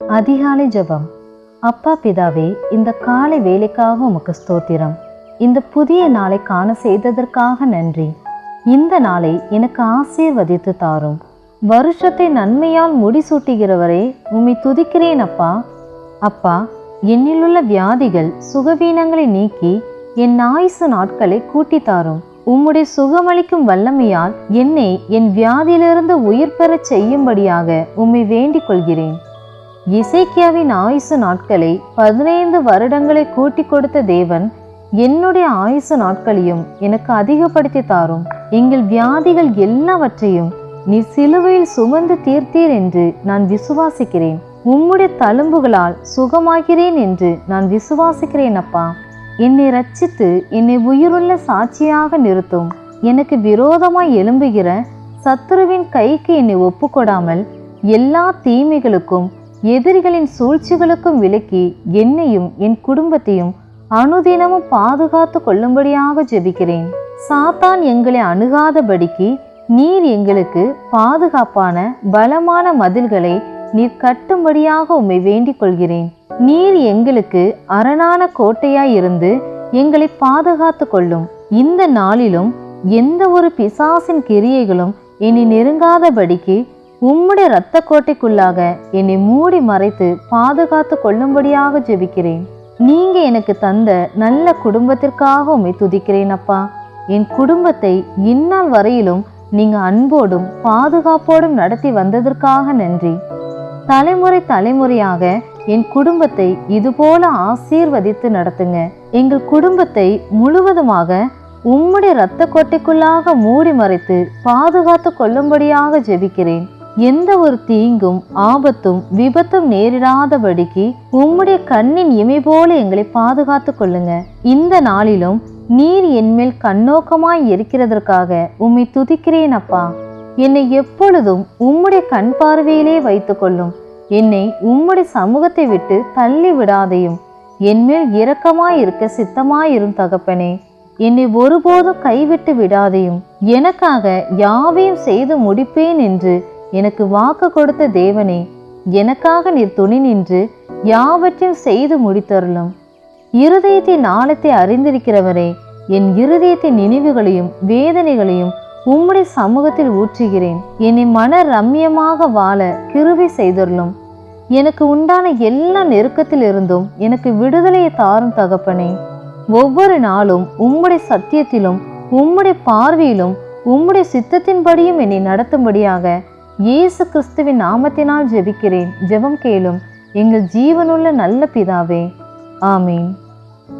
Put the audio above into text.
அதிகாலை ஜபம். அப்பா பிதாவே இந்த காலை வேலைக்காக உமக்கு ஸ்தோத்திரம். இந்த புதிய நாளை காண செய்ததற்காக நன்றி. இந்த நாளை எனக்கு ஆசீர்வதித்து தாரும். வருஷத்தை நன்மையால் முடிசூட்டுகிறவரே உம்மை துதிக்கிறேன் அப்பா. அப்பா என்னிலுள்ள வியாதிகள் சுகவீனங்களை நீக்கி என் ஆயுசு நாட்களை கூட்டி தாரும். உம்முடைய சுகமளிக்கும் வல்லமையால் என்னை என் வியாதியிலிருந்து உயிர் பெறச் செய்யும்படியாக உம்மை வேண்டிக் கொள்கிறேன். இசைக்கியாவின் ஆயுசு நாட்களை பதினைந்து வருடங்களை கூட்டி கொடுத்த தேவன் என்னுடைய ஆயுசு நாட்களையும் எனக்கு அதிகப்படுத்தி தாரும். எங்கள் வியாதிகள் எல்லாவற்றையும் நீ சிலுவையில் சுமந்து தீர்த்தீர் என்று நான் விசுவாசிக்கிறேன். உம்முடைய தழும்புகளால் சுகமாகிறேன் என்று நான் விசுவாசிக்கிறேன் அப்பா. என்னை ரட்சித்து என்னை உயிருள்ள சாட்சியாக நிறுத்தும். எனக்கு விரோதமாய் எழும்புகிற சத்துருவின் கைக்கு என்னை ஒப்புக்கொடாமல் எல்லா தீமைகளுக்கும் எதிரிகளின் சூழ்ச்சிகளுக்கும் விலக்கி என்னையும் என் குடும்பத்தையும் அனுதினமும் பாதுகாத்து கொள்ளும்படியாக ஜெபிக்கிறேன். சாத்தான் எங்களை அணுகாதபடிக்கு நீர் எங்களுக்கு பாதுகாப்பான பலமான மதில்களை நீர் கட்டும்படியாக உம்மை வேண்டிக் கொள்கிறேன். நீர் எங்களுக்கு அரணான கோட்டையாயிருந்து எங்களை பாதுகாத்து கொள்ளும். இந்த நாளிலும் எந்த ஒரு பிசாசின் கிரியைகளும் என்னை நெருங்காதபடிக்கு உம்முடைய இரத்த கோட்டைக்குள்ளாக என்னை மூடி மறைத்து பாதுகாத்து கொள்ளும்படியாக ஜெபிக்கிறேன். நீங்க எனக்கு தந்த நல்ல குடும்பத்திற்காக உம்மை துதிக்கிறேன் அப்பா. என் குடும்பத்தை இந்நாள் வரையிலும் நீங்க அன்போடும் பாதுகாப்போடும் நடத்தி வந்ததற்காக நன்றி. தலைமுறை தலைமுறையாக என் குடும்பத்தை இதுபோல ஆசீர்வதித்து நடத்துங்க. எங்கள் குடும்பத்தை முழுவதுமாக உம்முடைய இரத்த கோட்டைக்குள்ளாக மூடி மறைத்து பாதுகாத்து கொள்ளும்படியாக ஜெபிக்கிறேன். எந்த ஒரு தீங்கும் ஆபத்தும் விபத்தும் நேரிடாதபடிக்கு உம்முடைய கண்ணின் இமை போல எங்களை பாதுகாத்து கொள்ளுங்க. இந்த நாளிலும் நீர் என்மேல் கண்ணோக்கமாய் இருக்கிறதற்காக உம்மை துதிக்கிறேன் அப்பா. என்னை எப்பொழுதும் உம்முடைய கண் பார்வையிலே வைத்து கொள்ளும். என்னை உம்முடைய சமூகத்தை விட்டு தள்ளி விடாதையும் என்மேல் இரக்கமாய் இருக்க சித்தமாயிரும் தகப்பனே. என்னை ஒருபோதும் கைவிட்டு விடாதையும் எனக்காக யாவையும் செய்து முடிப்பேன் என்று எனக்கு வாக்கு கொடுத்த தேவனே எனக்காக நீர் துணி நின்று யாவற்றையும் செய்து முடித்தருளும். இருதயத்தின் ஆழத்தை அறிந்திருக்கிறவரே என் இருதயத்தின் நினைவுகளையும் வேதனைகளையும் உம்முடைய சமூகத்தில் ஊற்றுகிறேன். என்னை மன ரம்யமாக வாழ கிருவி செய்தருளும். எனக்கு உண்டான எல்லா நெருக்கத்திலிருந்தும் எனக்கு விடுதலையை தாரும் தகப்பனே. ஒவ்வொரு நாளும் உம்முடைய சத்தியத்திலும் உம்முடைய பார்வையிலும் உம்முடைய சித்தத்தின்படியும் என்னை நடத்தும்படியாக இயேசு கிறிஸ்துவின் நாமத்தினால் ஜெபிக்கிறேன். ஜெபம் கேளும். எங்கள் ஜீவனுள்ள நல்ல பிதாவே. ஆமீன்.